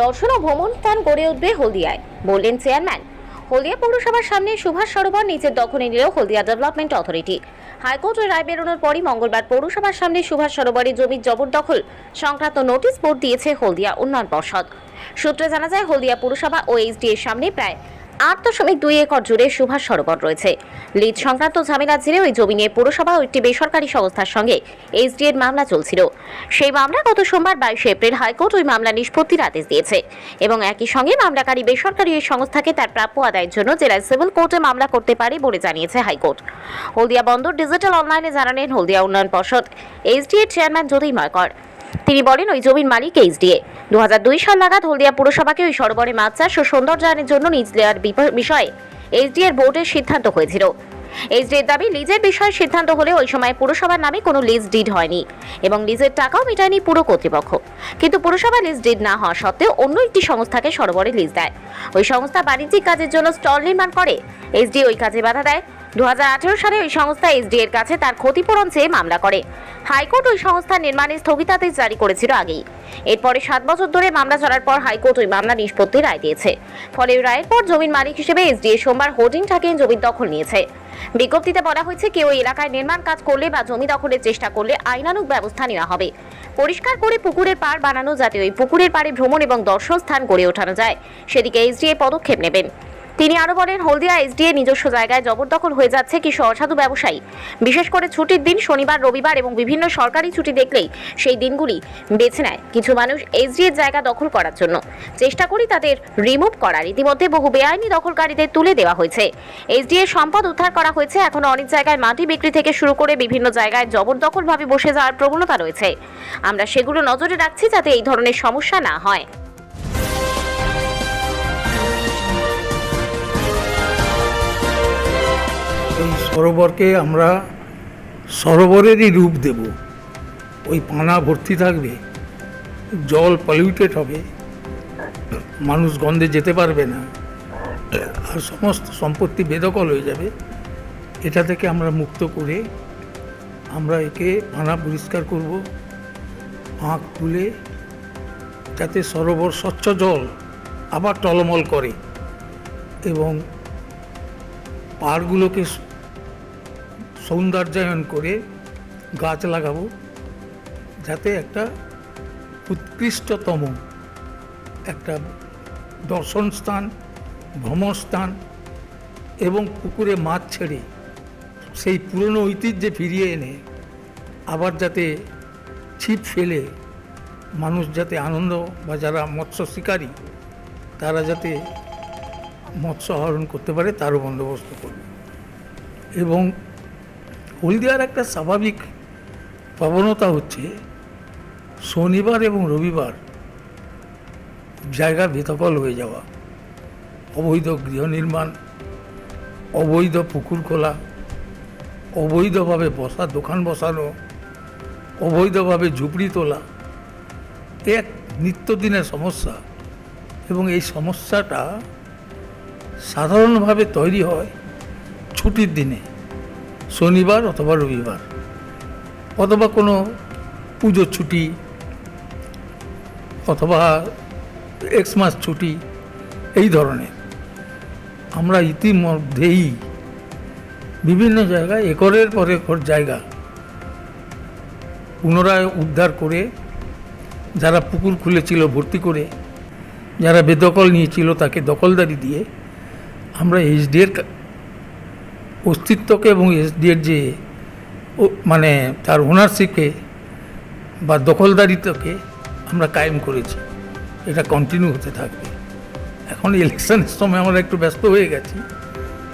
দর্শন ও ভ্রমণ স্থান গড়ে উঠবে হলদিয়ায়, বললেন চেয়ারম্যান। হলদিয়া পৌরসভার সামনে সুভাষ সরোবর নিজের দখলে নিল হলদিয়া ডেভেলপমেন্ট অথরিটি। হাইকোর্টের রায় বেরোনোর পরই মঙ্গলবার পৌরসভার সামনে সুভাষ সরোবরে জমির জবরদখল সংক্রান্ত নোটিশ বোর্ড দিয়েছে হলদিয়া উন্নয়ন পর্ষদ। সূত্রে জানা যায়, হলদিয়া পৌরসভা ও এইচডি এর সামনে প্রায় আট দশমিক দুই একর জুড়ে সুভাষ সরোবর রয়েছে। লিজ সংক্রান্ত ঝামেলা জেরে ওই জমি নিয়ে পৌরসভা ও একটি বেসরকারি সংস্থার সঙ্গে এইচডি এর মামলা চলছিল। সেই মামলা গত সোমবার বাইশে এপ্রিল হাইকোর্ট ওই মামলা নিষ্পত্তির আদেশ দিয়েছে এবং একই সঙ্গে মামলাকারী বেসরকারি এই সংস্থাকে তার প্রাপ্য আদায়ের জন্য জেলার সিভিল কোর্টে মামলা করতে পারে বলে জানিয়েছে হাইকোর্ট। হলদিয়া বন্দর ডিজিটাল অনলাইনে জানালেন হলদিয়া উন্নয়ন পর্ষদ এইচডি এর চেয়ারম্যান জ্যোতির্ময় কর। তিনি বলেন, ওই জমির মালিক এইচডিএ। দু হাজার দুই সাল নাগাদ হলদিয়া পুরসভাকে ওই সরোবরে মাছ চাষ ও সৌন্দর্যায়নের জন্য নিজ দেওয়ার বিষয়ে এইচডি এর বোর্ডের সিদ্ধান্ত হয়েছিল। এসডিএর এর দাবি, লিজের বিষয়ে সিদ্ধান্ত হলে ওই সময় পুরসভার নামে কোনো লিজ ডিড হয়নি এবং লিজের টাকাও মেটায়নি পুরো কর্তৃপক্ষ। কিন্তু পুরসভা লিজ ডিড না হওয়া সত্ত্বেও অন্য একটি সংস্থাকে সরবরে লিজ দেয়। ওই সংস্থা বাণিজ্যিক কাজের জন্য স্টল নির্মাণ করে। এসডি ওই কাজে বাধা দেয়। দু হাজার আঠেরো সালে ওই সংস্থা এসডি এর কাছে তার ক্ষতিপূরণ চেয়ে মামলা করে। হাইকোর্ট ওই সংস্থা নির্মাণের স্থগিতাদেশ জারি করেছিল আগেই। এরপরে সাত বছর ধরে মামলা চলার পর হাইকোর্ট ওই মামলা নিষ্পত্তির রায় দিয়েছে। ফলে রায়ের পর জমির মালিক হিসেবে এসডিএ সোমবার হোর্ডিং ঠাকিয়ে জমির দখল নিয়েছে। বিজ্ঞপ্তিতে বলা হয়েছে, কেউ এলাকায় নির্মাণ কাজ করলে বা জমি দখলের চেষ্টা করলে আইনানুগ ব্যবস্থা নেওয়া হবে। পরিষ্কার করে পুকুরের পাড় বানানো যাতে ওই পুকুরের পাড়ে ভ্রমণ এবং দর্শন স্থান গড়ে ওঠানো যায়। সেদিকে এসডিএ পদক্ষেপ নেবেন। তিনি আরও বলেন, হলদিয়া এসডিএ নিজস্ব জায়গায় জবরদখল হয়ে যাচ্ছে কিছু অসাধু ব্যবসায়ী। বিশেষ করে ছুটির দিন শনিবার, রবিবার এবং বিভিন্ন সরকারি ছুটি দেখলেই সেই দিনগুলি বেছে নেয় কিছু মানুষ এসডিএর জায়গা দখল করার জন্য। চেষ্টা করি তাদের রিমুভ করার। ইতিমধ্যে বহু বেআইনি দখলকারীদের তুলে দেওয়া হয়েছে। এসডিএর সম্পদ উদ্ধার করা হয়েছে, এখনও অনেক জায়গায় মাটি বিক্রি থেকে শুরু করে বিভিন্ন জায়গায় জবরদখলভাবে বসে যাওয়ার প্রবণতা রয়েছে। আমরা সেগুলো নজরে রাখছি যাতে এই ধরনের সমস্যা না হয়। সরোবরকে আমরা সরোবরেরই রূপ দেব। ওই পানা ভর্তি থাকবে, জল পলিউটেড হবে, মানুষ গন্ধে যেতে পারবে না, আর সমস্ত সম্পত্তি বেদকল হয়ে যাবে। এটা থেকে আমরা মুক্ত করে আমরা একে পানা পরিষ্কার করব আঁক তুলে, যাতে সরোবর স্বচ্ছ জল আবার টলমল করে এবং পাহাড়গুলোকে স- সৌন্দর্যায়ন করে গাছ লাগাবো যাতে একটা উৎকৃষ্টতম একটা দর্শন স্থান, ভ্রমণ স্থান এবং পুকুরে মাছ ছেড়ে সেই পুরনো ঐতিহ্যে ফিরিয়ে এনে আবার যাতে ছিপ ফেলে মানুষ যাতে আনন্দ বা যারা মৎস্য শিকারী, তারা যাতে মৎস্য আহরণ করতে পারে তারও বন্দোবস্ত করবে। এবং হলদিয়ার একটা স্বাভাবিক প্রবণতা হচ্ছে শনিবার এবং রবিবার জায়গা বেদখল হয়ে যাওয়া, অবৈধ গৃহ নির্মাণ, অবৈধ পুকুর খোলা, অবৈধভাবে বসা, দোকান বসানো, অবৈধভাবে ঝুপড়ি তোলা এক নিত্যদিনের সমস্যা। এবং এই সমস্যাটা সাধারণভাবে তৈরি হয় ছুটির দিনে। শনিবার অথবা রবিবার, অথবা কোনো পুজোর ছুটি, অথবা এক্স মাস ছুটি, এই ধরনের। আমরা ইতিমধ্যেই বিভিন্ন জায়গায় একরের পর একর জায়গা পুনরায় উদ্ধার করে, যারা পুকুর খুলেছিল ভর্তি করে, যারা বেদখল নিয়েছিল তাকে দখলদারি দিয়ে আমরা এইচডিএর অস্তিত্বকে এবং এসডিএর যে মানে তার ওনারশিপকে বা দখলদারিত্বকে আমরা কায়েম করেছি। এটা কন্টিনিউ হতে থাকবে। এখন ইলেকশনের সময় আমরা একটু ব্যস্ত হয়ে গেছি।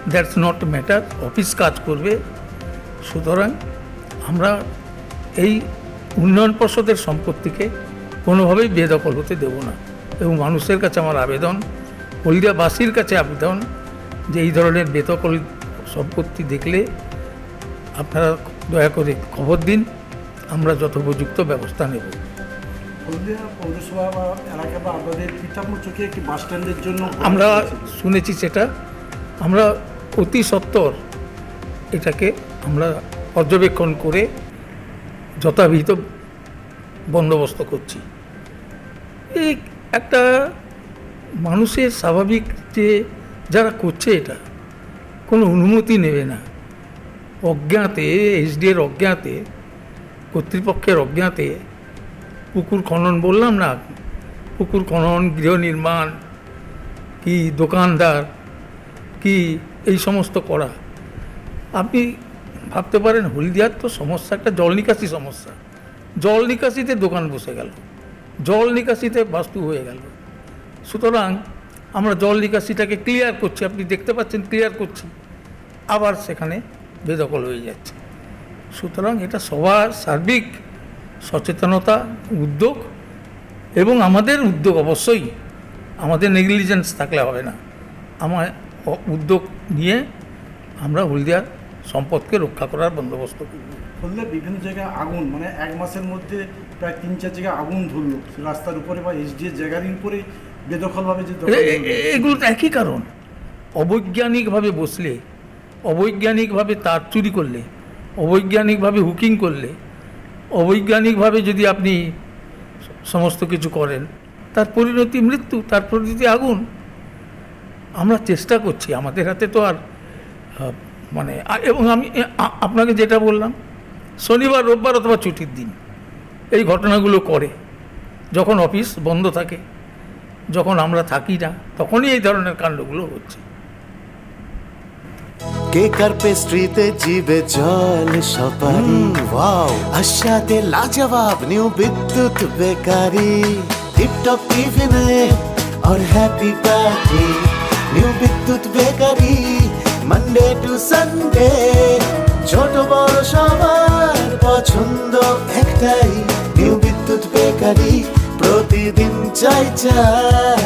দ্যাটস নট ম্যাটার অফিস কাজ করবে। সুতরাং আমরা এই উন্নয়ন পর্ষদের সম্পত্তিকে কোনোভাবেই বেদখল হতে দেব না। এবং মানুষের কাছে আমার আবেদন, হলদিয়াবাসীর কাছে আবেদন যে এই ধরনের বেদখল সম্পত্তি দেখলে আপনারা দয়া করে খবর দিন আমরা যথোপযুক্ত ব্যবস্থা নেব। আমরা শুনেছি সেটা। আমরা অতি সত্বর এটাকে আমরা পর্যবেক্ষণ করে যথাবিহিত বন্দোবস্ত করছি। এই একটা মানুষের স্বাভাবিক যে যারা করছে এটা কোনো অনুমতি নেবে না। অজ্ঞাতে এসডিএর অজ্ঞাতে, কর্তৃপক্ষের অজ্ঞাতে, পুকুর খনন বললাম না, পুকুর খনন, গৃহ নির্মাণ, কি দোকানদার, কি এই সমস্ত করা। আপনি ভাবতে পারেন, হলদিয়ার তো সমস্যা, একটা জল নিকাশি সমস্যা। জল নিকাশিতে দোকান বসে গেল। জল নিকাশিতে বাস্তু হয়ে গেল। সুতরাং আমরা জল নিকাশিটাকে ক্লিয়ার করছি, আপনি দেখতে পাচ্ছেন ক্লিয়ার করছি আবার সেখানে বেদখল হয়ে যাচ্ছে। সুতরাং এটা সবার সার্বিক সচেতনতা, উদ্যোগ এবং আমাদের উদ্যোগ অবশ্যই, আমাদের নেগলিজেন্স থাকলে হবে না। আমার উদ্যোগ নিয়ে আমরা হলদিয়ার সম্পদকে রক্ষা করার বন্দোবস্ত করব হলদিয়া বিভিন্ন জায়গায় আগুন মানে এক মাসের মধ্যে প্রায় তিন চার জায়গায় আগুন ধরলো। রাস্তার উপরে বা এসডি এর জায়গার উপরে বেদখলভাবে যে এগুলো তো একই কারণ। অবৈজ্ঞানিকভাবে বসলে অবৈজ্ঞানিকভাবে তার চুরি করলে অবৈজ্ঞানিকভাবে হুকিং করলে অবৈজ্ঞানিকভাবে যদি আপনি সমস্ত কিছু করেন তার পরিণতি মৃত্যু তার পরিণতি আগুন। আমরা চেষ্টা করছি আমাদের হাতে তো আর মানে এবং আমি আপনাকে যেটা বললাম শনিবার রোববার অথবা ছুটির দিন এই ঘটনাগুলো করে যখন অফিস বন্ধ থাকে যখন আমরা থাকি না তখনই এই ধরনের কাণ্ডগুলো হচ্ছে কেক আর পেস্ট্রিতে জিবে জল সপারি ওয়াও আশাতে লাজবাব নিউ বিদ্যুৎ বেকারি টিপটপ টিফিনে और happy party new Bidyut bakery Monday to Sunday ছোট বড় সবার পছন্দ একটাই নিউ বিদ্যুৎ বেকারি প্রতিদিন চাই চাই